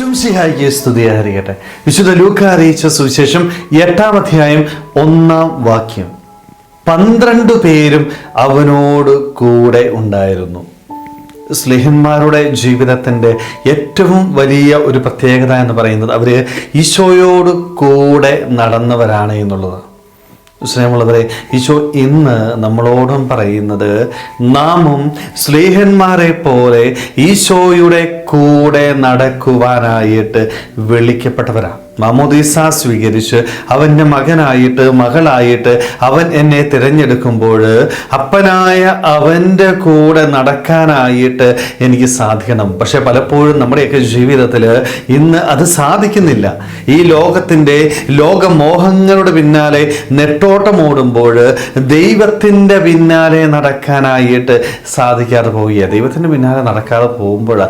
ഈശുംസിഹായിക്ക് സ്തുതിയായിരിക്കട്ടെ വിശുദ്ധ ലൂക്ക അറിയിച്ച സുവിശേഷം എട്ടാം അധ്യായം ഒന്നാം വാക്യം. പന്ത്രണ്ട് പേരും അവനോട് കൂടെ ഉണ്ടായിരുന്നു. സ്ലിഹന്മാരുടെ ജീവിതത്തിന്റെ ഏറ്റവും വലിയ ഒരു പ്രത്യേകത എന്ന് പറയുന്നത് അവർ ഈശോയോട് കൂടെ നടന്നവരാണ് എന്നുള്ളത്. സ്നേഹമുള്ളവരെ ഈശോ ഇന്ന് നമ്മളോടും പറയുന്നത് നാമും സ്നേഹന്മാരെ പോലെ ഈശോയുടെ കൂടെ നടക്കുവാനായിട്ട് വിളിക്കപ്പെട്ടവരാണ് മാമോദീസ സ്വീകരിച്ച് അവന്റെ മകനായിട്ട് മകളായിട്ട് അവൻ എന്നെ തിരഞ്ഞെടുക്കുമ്പോൾ അപ്പനായ അവന്റെ കൂടെ നടക്കാനായിട്ട് എനിക്ക് സാധിക്കണം. പക്ഷെ പലപ്പോഴും നമ്മുടെയൊക്കെ ജീവിതത്തിൽ ഇന്ന് അത് സാധിക്കുന്നില്ല. ഈ ലോകത്തിന്റെ ലോകമോഹങ്ങളുടെ പിന്നാലെ നെട്ടോട്ടം ഓടുമ്പോൾ ദൈവത്തിന്റെ പിന്നാലെ നടക്കാനായിട്ട് സാധിക്കാതെ പോവുക ദൈവത്തിന്റെ പിന്നാലെ നടക്കാതെ പോകുമ്പോൾ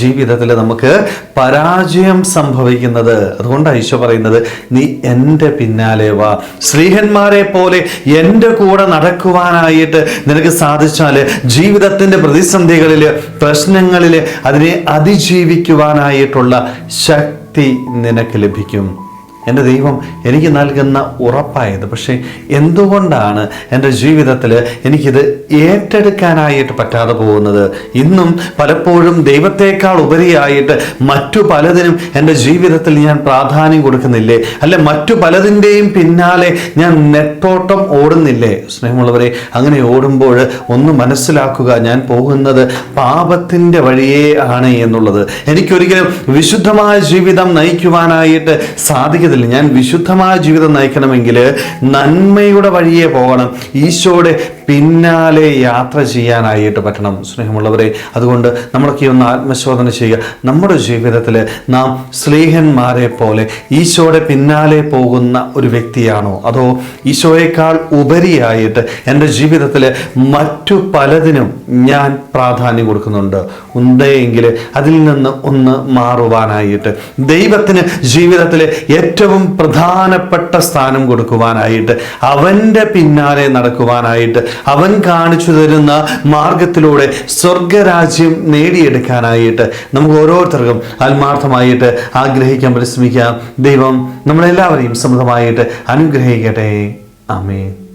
ജീവിതത്തിൽ നമുക്ക് പരാജയം സംഭവിക്കുന്നത്. അതുകൊണ്ടാണ് ഈശോ പറയുന്നത് നീ എന്റെ പിന്നാലെ വാ. സ്ത്രീഹന്മാരെ പോലെ എന്റെ കൂടെ നടക്കുവാനായിട്ട് നിനക്ക് സാധിച്ചാൽ ജീവിതത്തിന്റെ പ്രതിസന്ധികളിൽ പ്രശ്നങ്ങളിൽ അതിനെ അതിജീവിക്കുവാനായിട്ടുള്ള ശക്തി നിനക്ക് ലഭിക്കും. എന്റെ ദൈവം എനിക്ക് നൽകുന്ന ഉറപ്പായത്. പക്ഷേ എന്തുകൊണ്ടാണ് എന്റെ ജീവിതത്തിൽ എനിക്കിത് ഏറ്റെടുക്കാനായിട്ട് പറ്റാതെ പോകുന്നത്? ഇന്നും പലപ്പോഴും ദൈവത്തെക്കാൾ ഉപരിയായിട്ട് മറ്റു പലതിനും എന്റെ ജീവിതത്തിൽ ഞാൻ പ്രാധാന്യം കൊടുക്കുന്നില്ലേ? അല്ലെ മറ്റു പലതിന്റെയും പിന്നാലെ ഞാൻ നെട്ടോട്ടം ഓടുന്നില്ലേ? സ്നേഹമുള്ളവരെ അങ്ങനെ ഓടുമ്പോൾ ഒന്ന് മനസ്സിലാക്കുക ഞാൻ പോകുന്നത് പാപത്തിന്റെ വഴിയേ ആണ് എന്നുള്ളത്. എനിക്കൊരിക്കലും വിശുദ്ധമായ ജീവിതം നയിക്കുവാനായിട്ട് സാധിക്കത്തില്ല ഞാൻ വിശുദ്ധമായ ജീവിതം നയിക്കണമെങ്കിൽ നന്മയുടെ വഴിയെ പോകണം. ഈശോയുടെ പിന്നാലെ യാത്ര ചെയ്യാനായിട്ട് പറ്റണം സ്നേഹമുള്ളവരെ. അതുകൊണ്ട് നമ്മളൊക്കെ ഒന്ന് ആത്മശോധന ചെയ്യുക. നമ്മുടെ ജീവിതത്തിൽ നാം സ്നേഹന്മാരെ പോലെ ഈശോയുടെ പിന്നാലെ പോകുന്ന ഒരു വ്യക്തിയാണോ? അതോ ഈശോയേക്കാൾ ഉപരിയായിട്ട് എന്റെ ജീവിതത്തിൽ മറ്റു പലതിനും ഞാൻ പ്രാധാന്യം കൊടുക്കുന്നുണ്ട്? ഉണ്ടെങ്കിൽ അതിൽ നിന്ന് ഒന്ന് മാറുവാനായിട്ട് ദൈവത്തിന് ജീവിതത്തിൽ ഏറ്റവും പ്രധാനപ്പെട്ട സ്ഥാനം കൊടുക്കുവാനായിട്ട് അവന്റെ പിന്നാലെ നടക്കുവാനായിട്ട് അവൻ കാണിച്ചു തരുന്ന മാർഗത്തിലൂടെ സ്വർഗരാജ്യം നേടിയെടുക്കാനായിട്ട് നമുക്ക് ഓരോരുത്തർക്കും ആത്മാർത്ഥമായിട്ട് ആഗ്രഹിക്കാൻ പരിശ്രമിക്കാം. ദൈവം നമ്മളെല്ലാവരെയും സമൃദ്ധമായിട്ട് അനുഗ്രഹിക്കട്ടെ. ആമേൻ.